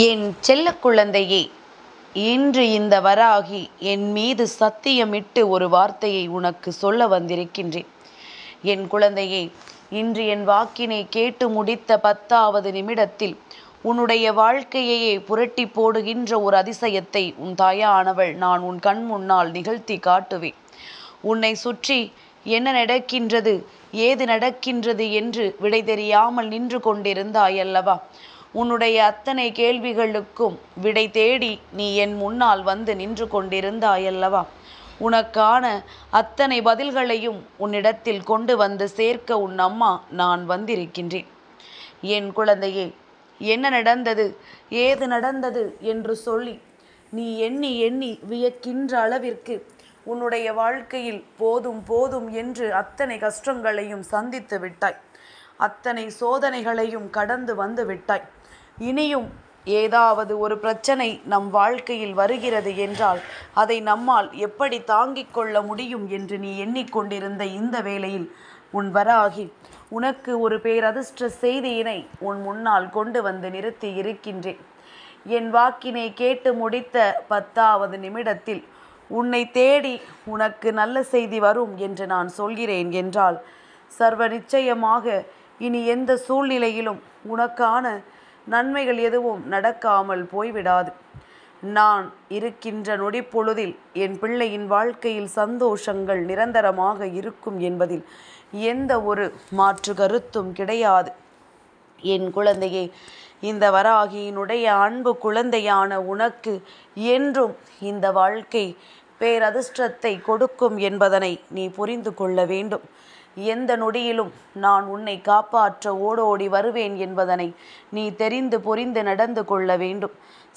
என் செல்ல குழந்தையே இன்று இந்த வராகி என் மீது சத்தியமிட்டு ஒரு வார்த்தையை உனக்கு சொல்ல வந்திருக்கின்றேன். என் குழந்தையே இன்று என் வாக்கினை கேட்டு முடித்த பத்தாவது நிமிடத்தில் உன்னுடைய வாழ்க்கையையே புரட்டி போடுகின்ற ஒரு அதிசயத்தை உன் தாயானவள் நான் உன் கண் முன்னால் நிகழ்த்தி காட்டுவேன். உன்னை சுற்றி என்ன நடக்கின்றது ஏது நடக்கின்றது என்று விடை தெரியாமல் நின்று கொண்டிருந்தாய் அல்லவா உன்னுடைய அத்தனை கேள்விகளுக்கும் விடை தேடி நீ என் முன்னால் வந்து நின்று கொண்டிருந்தாயல்லவா? உனக்கான அத்தனை பதில்களையும் உன்னிடத்தில் கொண்டு வந்து சேர்க்க உன் அம்மா நான் வந்திருக்கின்றேன். என் குழந்தையே என்ன நடந்தது? ஏது நடந்தது என்று சொல்லி நீ எண்ணி எண்ணி வியக்கின்ற அளவிற்கு உன்னுடைய வாழ்க்கையில் போதும் போதும் என்று அத்தனை கஷ்டங்களையும் சந்தித்து விட்டாய். அத்தனை சோதனைகளையும் கடந்து வந்து விட்டாய். இனியும் ஏதாவது ஒரு பிரச்சனை நம் வாழ்க்கையில் வருகிறது என்றால் அதை நம்மால் எப்படி தாங்கிக் கொள்ள முடியும் என்று நீ எண்ணிக்கொண்டிருந்த இந்த வேளையில் உன் வராகி உனக்கு ஒரு பேரதிர்ஷ்ட செய்தியினை உன் முன்னால் கொண்டு வந்து நிறுத்தி இருக்கின்றேன். என் வாக்கினை கேட்டு முடித்த பத்தாவது நிமிடத்தில் உன்னை தேடி உனக்கு நல்ல செய்தி வரும் என்று நான் சொல்கிறேன் என்றால் சர்வ நிச்சயமாக இனி எந்த சூழ்நிலையிலும் உனக்கான நன்மைகள் எதுவும் நடக்காமல் போய்விடாது. நான் இருக்கின்ற நொடிப்பொழுதில் என் பிள்ளையின் வாழ்க்கையில் சந்தோஷங்கள் நிரந்தரமாக இருக்கும் என்பதில் எந்த ஒரு மாற்று கருத்தும் கிடையாது. என் குழந்தையே இந்த வராகியினுடைய அன்பு குழந்தையான உனக்கு என்றும் இந்த வாழ்க்கை பேரதிர்ஷ்டத்தை கொடுக்கும் என்பதனை நீ புரிந்து கொள்ள வேண்டும். எந்த நொடியிலும் நான் உன்னை காப்பாற்ற ஓடோடி வருவேன் என்பதனை நீ தெரிந்து புரிந்து நடந்து கொள்ள வேண்டும்.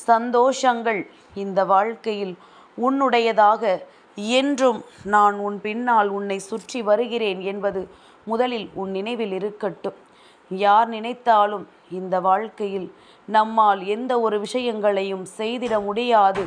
சந்தோஷங்கள் இந்த வாழ்க்கையில் உன்னுடையதாக என்றும் நான் உன் பின்னால் உன்னை சுற்றி வருகிறேன் என்பது முதலில் உன் நினைவில் இருக்கட்டும். யார் நினைத்தாலும் இந்த வாழ்க்கையில் நம்மால் எந்த ஒரு விஷயங்களையும் செய்திட முடியாது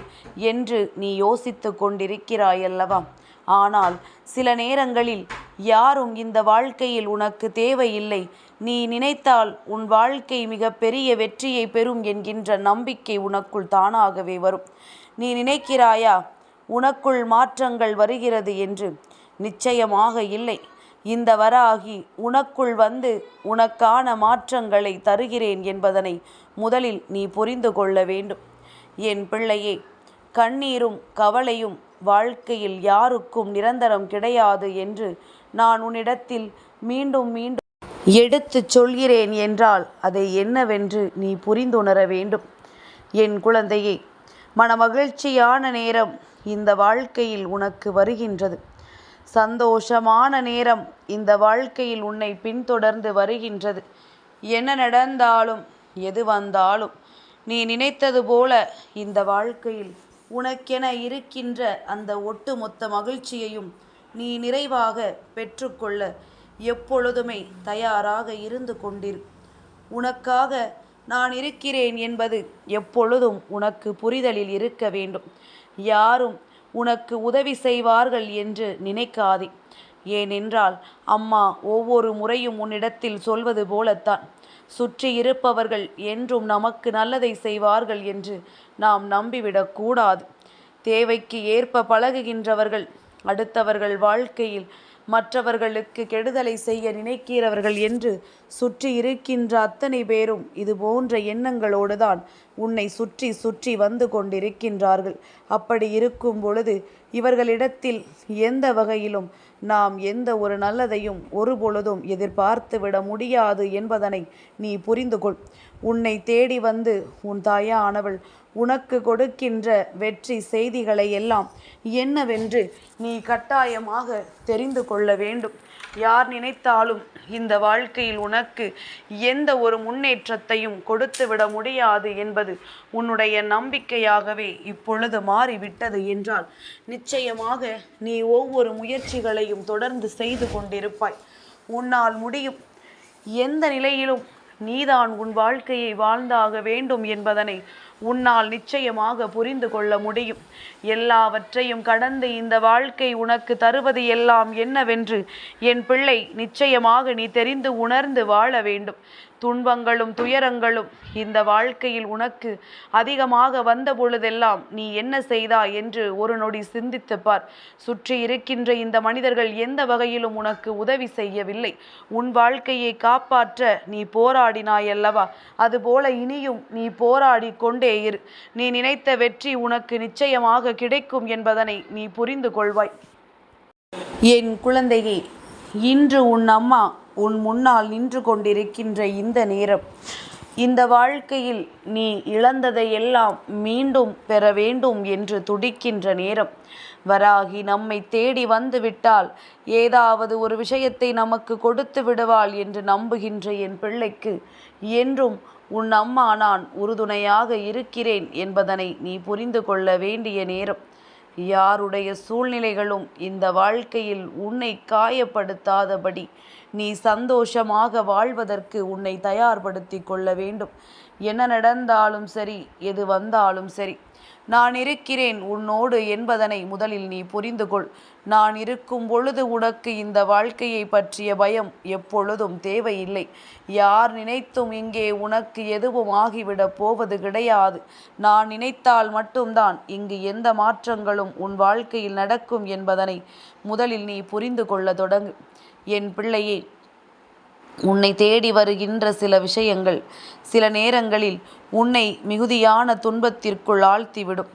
என்று நீ யோசித்து கொண்டிருக்கிறாயல்லவா? ஆனால் சில நேரங்களில் யாரும் இந்த வாழ்க்கையில் உனக்கு தேவையில்லை. நீ நினைத்தால் உன் வாழ்க்கை மிக பெரிய வெற்றியை பெறும் என்கின்ற நம்பிக்கை உனக்குள் தானாகவே வரும். நீ நினைக்கிறாயா உனக்குள் மாற்றங்கள் வருகிறது என்று? நிச்சயமாக இல்லை. இந்த வராகி உனக்குள் வந்து உனக்கான மாற்றங்களை தருகிறேன் என்பதனை முதலில் நீ புரிந்து கொள்ள வேண்டும். என் பிள்ளையே கண்ணீரும் கவலையும் வாழ்க்கையில் யாருக்கும் நிரந்தரம் கிடையாது என்று நான் உன்னிடத்தில் மீண்டும் மீண்டும் எடுத்துச் சொல்கிறேன் என்றால் அதை என்னவென்று நீ புரிந்துணர வேண்டும். என் குழந்தையே மனமகிழ்ச்சியான நேரம் இந்த வாழ்க்கையில் உனக்கு வருகின்றது. சந்தோஷமான நேரம் இந்த வாழ்க்கையில் உன்னை பின்தொடர்ந்து வருகின்றது. என்ன நடந்தாலும் எது வந்தாலும் நீ நினைத்தது போல இந்த வாழ்க்கையில் உனக்கென இருக்கின்ற அந்த ஒட்டுமொத்த மகிழ்ச்சியையும் நீ நிறைவாக பெற்றுக்கொள்ள எப்பொழுதுமே தயாராக இருந்து கொண்டிரு. உனக்காக நான் இருக்கிறேன் என்பது எப்பொழுதும் உனக்கு புரிதலில் இருக்க வேண்டும். யாரும் உனக்கு உதவி செய்வார்கள் என்று நினைக்காதே. ஏனென்றால் அம்மா ஒவ்வொரு முறையும் உன்னிடத்தில் சொல்வது போலத்தான். சுற்றி இருப்பவர்கள் என்றும் நமக்கு நல்லதை செய்வார்கள் என்று நாம் நம்பிவிடக்கூடாது. தேவைக்கு ஏற்ப பழகுகின்றவர்கள் அடுத்தவர்கள் வாழ்க்கையில் மற்றவர்களுக்கு கெடுதலை செய்ய நினைக்கிறவர்கள் என்று சுற்றி இருக்கின்ற அத்தனை பேரும் இது போன்ற எண்ணங்களோடு தான் உன்னை சுற்றி சுற்றி வந்து கொண்டிருக்கின்றார்கள். அப்படி இருக்கும் பொழுது இவர்களிடத்தில் எந்த வகையிலும் நாம் எந்த ஒரு நல்லதையும் ஒரு பொழுதும் எதிர்பார்த்து விட முடியாது என்பதனை நீ புரிந்து கொள் உன்னை தேடி வந்து உன் தாயானவள் உனக்கு கொடுக்கின்ற வெற்றி செய்திகளை எல்லாம் என்னவென்று நீ கட்டாயமாக தெரிந்து கொள்ள வேண்டும். யார் நினைத்தாலும் இந்த வாழ்க்கையில் உனக்கு எந்த ஒரு முன்னேற்றத்தையும் கொடுத்து விட முடியாது என்பது உன்னுடைய நம்பிக்கையாகவே இப்பொழுது மாறிவிட்டது என்றால் நிச்சயமாக நீ ஒவ்வொரு முயற்சிகளையும் தொடர்ந்து செய்து கொண்டிருப்பாய். உன்னால் முடியும். எந்த நிலையிலும் நீதான் உன் வாழ்க்கையை வாழ்ந்தாக வேண்டும் என்பதனை உன்னால் நிச்சயமாக புரிந்து கொள்ள முடியும். எல்லாவற்றையும் கடந்து இந்த வாழ்க்கை உனக்கு தருவது எல்லாம் என்னவென்று என் பிள்ளை நிச்சயமாக நீ தெரிந்து உணர்ந்து வாழ வேண்டும். துன்பங்களும் துயரங்களும் இந்த வாழ்க்கையில் உனக்கு அதிகமாக வந்த பொழுதெல்லாம் நீ என்ன செய்தா என்று ஒரு நொடி சிந்தித்துப் பார் சுற்றி இருக்கின்ற இந்த மனிதர்கள் எந்த வகையிலும் உனக்கு உதவி செய்யவில்லை. உன் வாழ்க்கையை காப்பாற்ற நீ போராடினாய் அல்லவா அதுபோல இனியும் நீ போராடி கொண்டே இரு. நீ நினைத்த வெற்றி உனக்கு நிச்சயமாக கிடைக்கும் என்பதனை நீ புரிந்து கொள்வாய் என் குழந்தையே இன்று உன் அம்மா உன் முன்னால் நின்று கொண்டிருக்கின்ற இந்த நேரம். இந்த வாழ்க்கையில் நீ இழந்ததையெல்லாம் மீண்டும் பெற வேண்டும் என்று துடிக்கின்ற நேரம். வராகி நம்மை தேடி வந்து விட்டால் ஏதாவது ஒரு விஷயத்தை நமக்கு கொடுத்து விடுவாள் என்று நம்புகின்ற என் பிள்ளைக்கு என்றும் உன் அம்மா நான் உறுதுணையாக இருக்கிறேன் என்பதனை நீ புரிந்து கொள்ள வேண்டிய நேரம். யாருடைய சூழ்நிலைகளும் இந்த வாழ்க்கையில் உன்னை காயப்படுத்தாதபடி நீ சந்தோஷமாக வாழ்வதற்கு உன்னை தயார்படுத்தி கொள்ள வேண்டும். என்ன நடந்தாலும் சரி எது வந்தாலும் சரி நான் இருக்கிறேன் உன்னோடு என்பதனை முதலில் நீ புரிந்து கொள். நான் இருக்கும் பொழுது உனக்கு இந்த வாழ்க்கையை பற்றிய பயம் எப்பொழுதும் தேவையில்லை. யார் நினைத்தும் இங்கே உனக்கு எதுவும் ஆகிவிடப் போவது கிடையாது. நான் நினைத்தால் மட்டும்தான் இங்கு எந்த மாற்றங்களும் உன் வாழ்க்கையில் நடக்கும் என்பதனை முதலில் நீ புரிந்து கொள்ள தொடங்கு. என் பிள்ளையே உன்னை தேடி வருகின்ற சில விஷயங்கள் சில நேரங்களில் உன்னை மிகுதியான துன்பத்திற்குள் ஆழ்த்திவிடும்.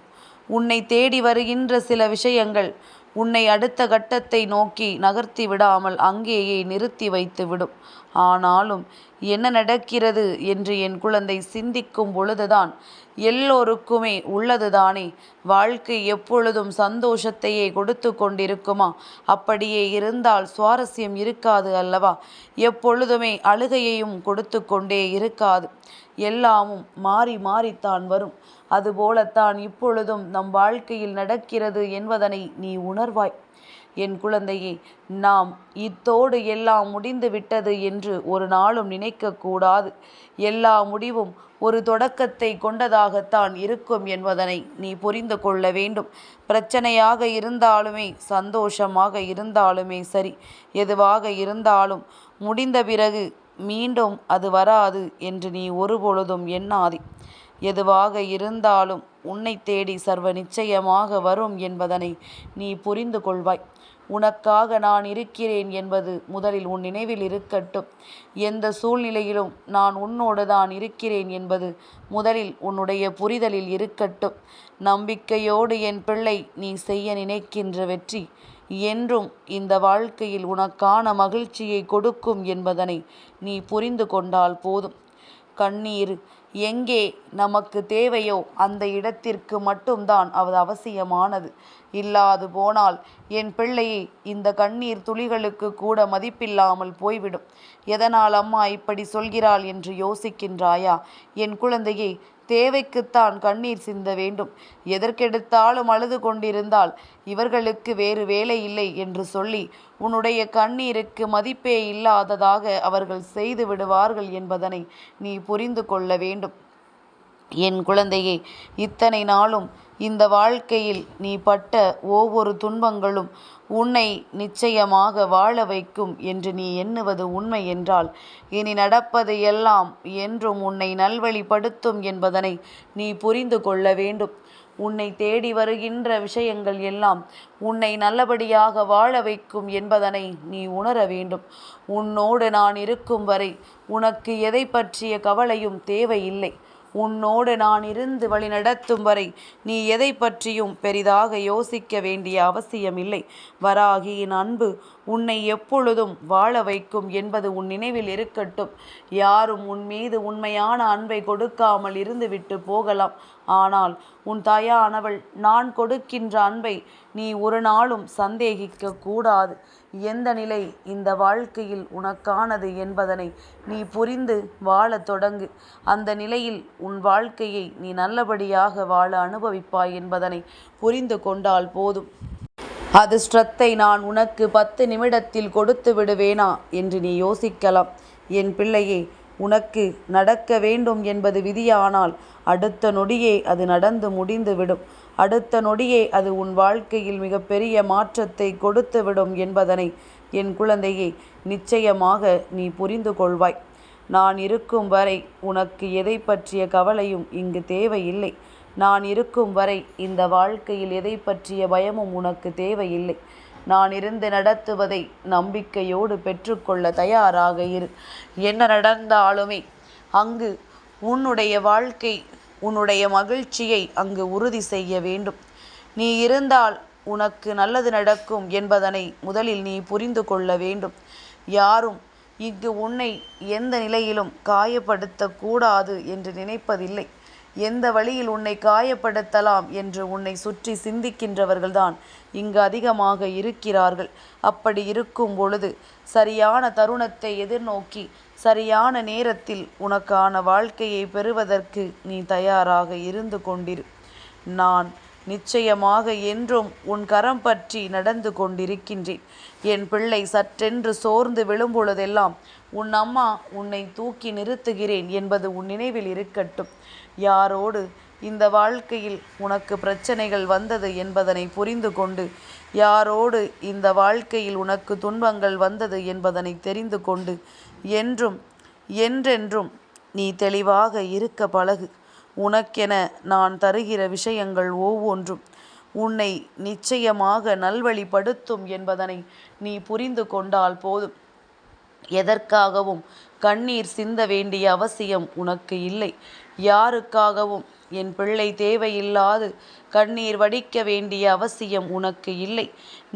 உன்னை தேடி வருகின்ற சில விஷயங்கள் உன்னை அடுத்த கட்டத்தை நோக்கி நகர்த்தி விடாமல் அங்கேயே நிறுத்தி வைத்து விடும். ஆனாலும் என்ன நடக்கிறது என்று என் குழந்தை சிந்திக்கும் பொழுதுதான் எல்லோருக்குமே உள்ளதுதானே? வாழ்க்கை எப்பொழுதும் சந்தோஷத்தையே கொடுத்து கொண்டிருக்குமா? அப்படியே இருந்தால் சுவாரஸ்யம் இருக்காது அல்லவா? எப்பொழுதுமே அழுகையையும் கொடுத்து கொண்டே இருக்காது. எல்லாமும் மாறி மாறித்தான் வரும். அதுபோலத்தான் இப்பொழுதும் நம் வாழ்க்கையில் நடக்கிறது என்பதனை நீ உணர்வாய். என் குழந்தையே நாம் இத்தோடு எல்லாம் முடிந்து விட்டது என்று ஒரு நாளும் நினைக்கக்கூடாது எல்லா முடிவும் ஒரு தொடக்கத்தை கொண்டதாகத்தான் இருக்கும் என்பதனை நீ புரிந்து கொள்ள வேண்டும். பிரச்சனையாக இருந்தாலுமே சந்தோஷமாக இருந்தாலுமே சரி. எதுவாக இருந்தாலும் முடிந்த பிறகு மீண்டும் அது வராது என்று நீ ஒருபொழுதும் எண்ணாதே. எதுவாக இருந்தாலும் உன்னை தேடி சர்வ நிச்சயமாக வரும் என்பதனை நீ புரிந்து கொள்வாய். உனக்காக நான் இருக்கிறேன் என்பது முதலில் உன் நினைவில் இருக்கட்டும். எந்த சூழ்நிலையிலும் நான் உன்னோடு தான் இருக்கிறேன் என்பது முதலில் உன்னுடைய புரிதலில் இருக்கட்டும். நம்பிக்கையோடு என் பிள்ளை நீ செய்ய நினைக்கின்ற வெற்றி என்றும் இந்த வாழ்க்கையில் உனக்கான மகிழ்ச்சியை கொடுக்கும் என்பதனை நீ புரிந்து கொண்டால் போதும். கண்ணீர் எங்கே நமக்கு தேவையோ அந்த இடத்திற்கு மட்டும்தான் அது அவசியமானது. இல்லாது போனால் என் பிள்ளையை இந்த கண்ணீர் துளிகளுக்கு கூட மதிப்பில்லாமல் போய்விடும். எதனால் அம்மா இப்படி சொல்கிறாள் என்று யோசிக்கின்றாயா? என் குழந்தையை தேவைக்குத்தான் கண்ணீர் சிந்த வேண்டும். எதற்கெடுத்தாலும் அழுது கொண்டிருந்தால் இவர்களுக்கு வேறு வேலை இல்லை என்று சொல்லி உன்னுடைய கண்ணீருக்கு மதிப்பே இல்லாததாக அவர்கள் செய்து விடுவார்கள் என்பதனை நீ புரிந்து கொள்ள வேண்டும். என் குழந்தையே இத்தனை நாளும் இந்த வாழ்க்கையில் நீ பட்ட ஒவ்வொரு துன்பங்களும் உன்னை நிச்சயமாக வாழ வைக்கும் என்று நீ எண்ணுவது உண்மை என்றால் இனி நடப்பது எல்லாம் என்றும் உன்னை நல்வழிப்படுத்தும் என்பதனை நீ புரிந்து கொள்ள வேண்டும். உன்னை தேடி வருகின்ற விஷயங்கள் எல்லாம் உன்னை நல்லபடியாக வாழ வைக்கும் என்பதனை நீ உணர வேண்டும். உன்னோடு நான் இருக்கும் வரை உனக்கு எதை பற்றிய கவலையும் தேவையில்லை. உன்னோடு நான் இருந்து வழி நடத்தும் வரை நீ எதை பற்றியும் பெரிதாக யோசிக்க வேண்டிய அவசியமில்லை. வராகியின் அன்பு உன்னை எப்பொழுதும் வாழ வைக்கும் என்பது உன் நினைவில் இருக்கட்டும். யாரும் உன் மீது உண்மையான அன்பை கொடுக்காமல் இருந்துவிட்டு போகலாம். ஆனால் உன் தாயானவள் நான் கொடுக்கின்ற அன்பை நீ ஒரு நாளும் சந்தேகிக்க கூடாது. எந்த நிலை இந்த வாழ்க்கையில் உனக்கானது என்பதனை நீ புரிந்து வாழத் தொடங்கு. அந்த நிலையில் உன் வாழ்க்கையை நீ நல்லபடியாக வாழ அனுபவிப்பாய் என்பதனை புரிந்து கொண்டால் போதும். அதிர்ஷ்டத்தை நான் உனக்கு பத்து நிமிடத்தில் கொடுத்து விடுவேனா என்று நீ யோசிக்கலாம். என் பிள்ளையே உனக்கு நடக்க வேண்டும் என்பது விதியானால் அடுத்த நொடியே அது நடந்து முடிந்துவிடும். அடுத்த நொடியே அது உன் வாழ்க்கையில் மிகப்பெரிய மாற்றத்தை கொடுத்துவிடும் என்பதனை என் குழந்தையே நிச்சயமாக நீ புரிந்து கொள்வாய். நான் இருக்கும் வரை உனக்கு எதை பற்றிய கவலையும் இங்கு தேவையில்லை. நான் இருக்கும் வரை இந்த வாழ்க்கையில் எதை பற்றிய பயமும் உனக்கு தேவையில்லை. நான் இருந்து நடத்துவதை நம்பிக்கையோடு பெற்றுக்கொள்ள தயாராக இரு. என்ன நடந்தாலுமே அங்கு உன்னுடைய வாழ்க்கை உன்னுடைய மகிழ்ச்சியை அங்கு உறுதி செய்ய வேண்டும். நீ இருந்தால் உனக்கு நல்லது நடக்கும் என்பதனை முதலில் நீ புரிந்து கொள்ள வேண்டும். யாரும் இங்கு உன்னை எந்த நிலையிலும் காயப்படுத்தக்கூடாது என்று நினைப்பதில்லை. எந்த வழியில் உன்னை காயப்படுத்தலாம் என்று உன்னை சுற்றி சிந்திக்கின்றவர்கள்தான் இங்கு அதிகமாக இருக்கிறார்கள். அப்படி இருக்கும் பொழுது சரியான தருணத்தை எதிர்நோக்கி சரியான நேரத்தில் உனக்கான வாழ்க்கையை பெறுவதற்கு நீ தயாராக இருந்து கொண்டிரு. நான் நிச்சயமாக என்றும் உன் கரம் பற்றி நடந்து கொண்டிருக்கின்றேன். என் பிள்ளை சற்றென்று சோர்ந்து விழும்பொழுதெல்லாம் உன் அம்மா உன்னை தூக்கி நிறுத்துகிறேன் என்பது உன் நினைவில் இருக்கட்டும். யாரோடு இந்த வாழ்க்கையில் உனக்கு பிரச்சனைகள் வந்தது என்பதனை புரிந்து கொண்டு யாரோடு இந்த வாழ்க்கையில் உனக்கு துன்பங்கள் வந்தது என்பதனை தெரிந்து கொண்டு என்றும் என்றென்றும் நீ தெளிவாக இருக்க பழகு. உனக்கென நான் தருகிற விஷயங்கள் ஒவ்வொன்றும் உன்னை நிச்சயமாக நல்வழிப்படுத்தும் என்பதனை நீ புரிந்து கொண்டால் போதும். எதற்காகவும் கண்ணீர் சிந்த வேண்டிய அவசியம் உனக்கு இல்லை. யாருக்காகவும் என் பிள்ளை தேவையில்லாது கண்ணீர் வடிக்க வேண்டிய அவசியம் உனக்கு இல்லை.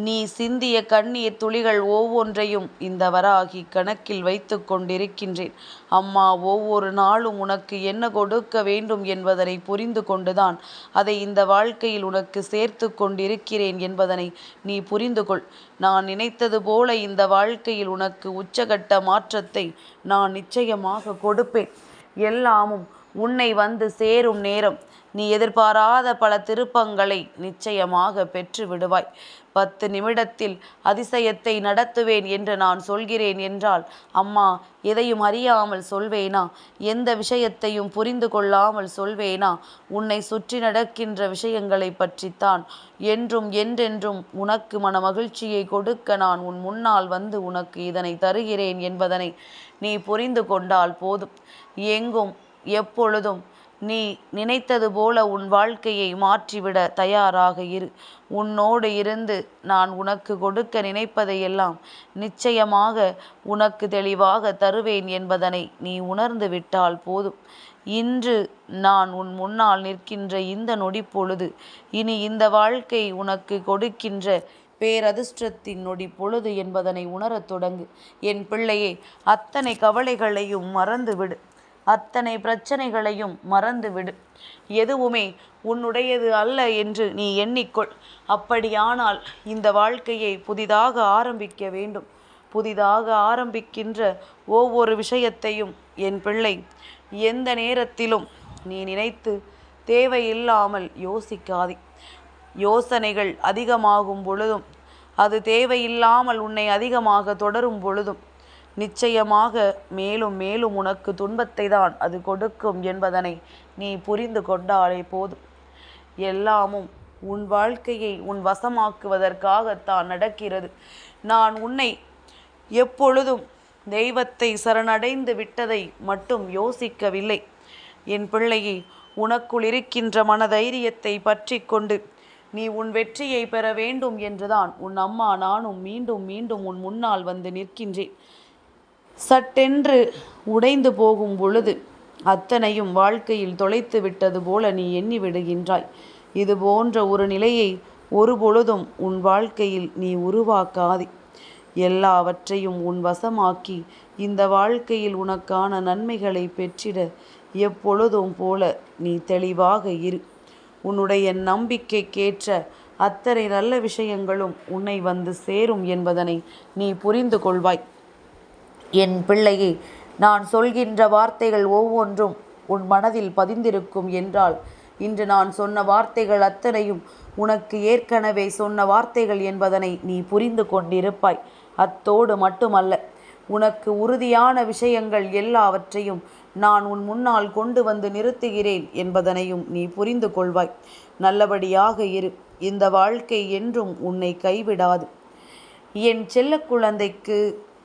நீ சிந்திய கண்ணீர் துளிகள் ஒவ்வொன்றையும் இந்த வராகி கணக்கில் வைத்து கொண்டிருக்கின்றேன். அம்மா ஒவ்வொரு நாளும் உனக்கு என்ன கொடுக்க வேண்டும் என்பதனை புரிந்து கொண்டுதான் அதை இந்த வாழ்க்கையில் உனக்கு சேர்த்து கொண்டிருக்கிறேன் என்பதனை நீ புரிந்து கொள். நான் நினைத்தது போல இந்த வாழ்க்கையில் உனக்கு உச்சகட்ட மாற்றத்தை நான் நிச்சயமாக கொடுப்பேன். எல்லாமும் உன்னை வந்து சேரும் நேரம் நீ எதிர்பாராத பல திருப்பங்களை நிச்சயமாக பெற்று விடுவாய். பத்து நிமிடத்தில் அதிசயத்தை நடத்துவேன் என்று நான் சொல்கிறேன் என்றால் அம்மா எதையும் அறியாமல் சொல்வேனா? எந்த விஷயத்தையும் புரிந்து கொள்ளாமல் சொல்வேனா? உன்னை சுற்றி நடக்கின்ற விஷயங்களை பற்றித்தான் என்றும் என்றென்றும் உனக்கு மன மகிழ்ச்சியை கொடுக்க நான் உன் முன்னால் வந்து உனக்கு இதனை தருகிறேன் என்பதனை நீ புரிந்து கொண்டால் போதும். எங்கும் எப்பொழுதும் நீ நினைத்தது போல உன் வாழ்க்கையை மாற்றிவிட தயாராக இரு. உன்னோடு இருந்து நான் உனக்கு கொடுக்க நினைப்பதையெல்லாம் நிச்சயமாக உனக்கு தெளிவாக தருவேன் என்பதனை நீ உணர்ந்து விட்டால் போதும். இன்று நான் உன் முன்னால் நிற்கின்ற இந்த நொடி பொழுது இனி இந்த வாழ்க்கை உனக்கு கொடுக்கின்ற பேரதிர்ஷ்டத்தின் நொடி பொழுது என்பதனை உணரத் தொடங்கு. என் பிள்ளையே அத்தனை கவலைகளையும் மறந்துவிடு. அத்தனை பிரச்சனைகளையும் மறந்துவிடு. எதுவுமே உன்னுடையது அல்ல என்று நீ எண்ணிக்கொள். அப்படியானால் இந்த வாழ்க்கையை புதிதாக ஆரம்பிக்க வேண்டும். புதிதாக ஆரம்பிக்கின்ற ஒவ்வொரு விஷயத்தையும் என் பிள்ளை எந்த நேரத்திலும் நீ நினைத்து தேவையில்லாமல் யோசிக்காதே. யோசனைகள் அதிகமாகும் பொழுதும் அது தேவையில்லாமல் உன்னை அதிகமாக தொடரும் பொழுதும் நிச்சயமாக மேலும் மேலும் உனக்கு துன்பத்தை தான் அது கொடுக்கும் என்பதனை நீ புரிந்து கொண்டாலே போதும். எல்லாமும் உன் வாழ்க்கையை உன் வசமாக்குவதற்காகத்தான் நடக்கிறது. நான் உன்னை எப்பொழுதும் தெய்வத்தை சரணடைந்து விட்டதை மட்டும் யோசிக்கவில்லை. என் பிள்ளையை உனக்குள் இருக்கின்ற மனதைரியத்தை பற்றி கொண்டு நீ உன் வெற்றியை பெற வேண்டும் என்றுதான் உன் அம்மா நானும் மீண்டும் மீண்டும் உன் முன்னால் வந்து நிற்கின்றேன். சட்டென்று உடைந்து போகும் பொழுது அத்தனையும் வாழ்க்கையில் தொலைத்து விட்டது போல நீ எண்ணி விடுகின்றாய். இது போன்ற ஒரு நிலையை ஒரு பொழுதும் உன் வாழ்க்கையில் நீ உருவாக்காதே. எல்லாவற்றையும் உன் வசமாக்கி இந்த வாழ்க்கையில் உனக்கான நன்மைகளை பெற்றிட எப்பொழுதும் போல நீ தெளிவாக இரு. உன்னுடைய நம்பிக்கைக்கேற்ற அத்தனை நல்ல விஷயங்களும் உன்னை வந்து சேரும் என்பதனை நீ புரிந்து கொள்வாய். என் பிள்ளையே நான் சொல்கின்ற வார்த்தைகள் ஒவ்வொன்றும் உன் மனதில் பதிந்திருக்கும் என்றால் இன்று நான் சொன்ன வார்த்தைகள் அத்தனையும் உனக்கு ஏற்கனவே சொன்ன வார்த்தைகள் என்பதனை நீ புரிந்து கொண்டிருப்பாய். அத்தோடு மட்டுமல்ல உனக்கு உறுதியான விஷயங்கள் எல்லாவற்றையும் நான் உன் முன்னால் கொண்டு வந்து நிறுத்துகிறேன் என்பதனையும் நீ புரிந்து கொள்வாய். நல்லபடியாக இரு இந்த வாழ்க்கை என்றும் உன்னை கைவிடாது. என் செல்ல குழந்தைக்கு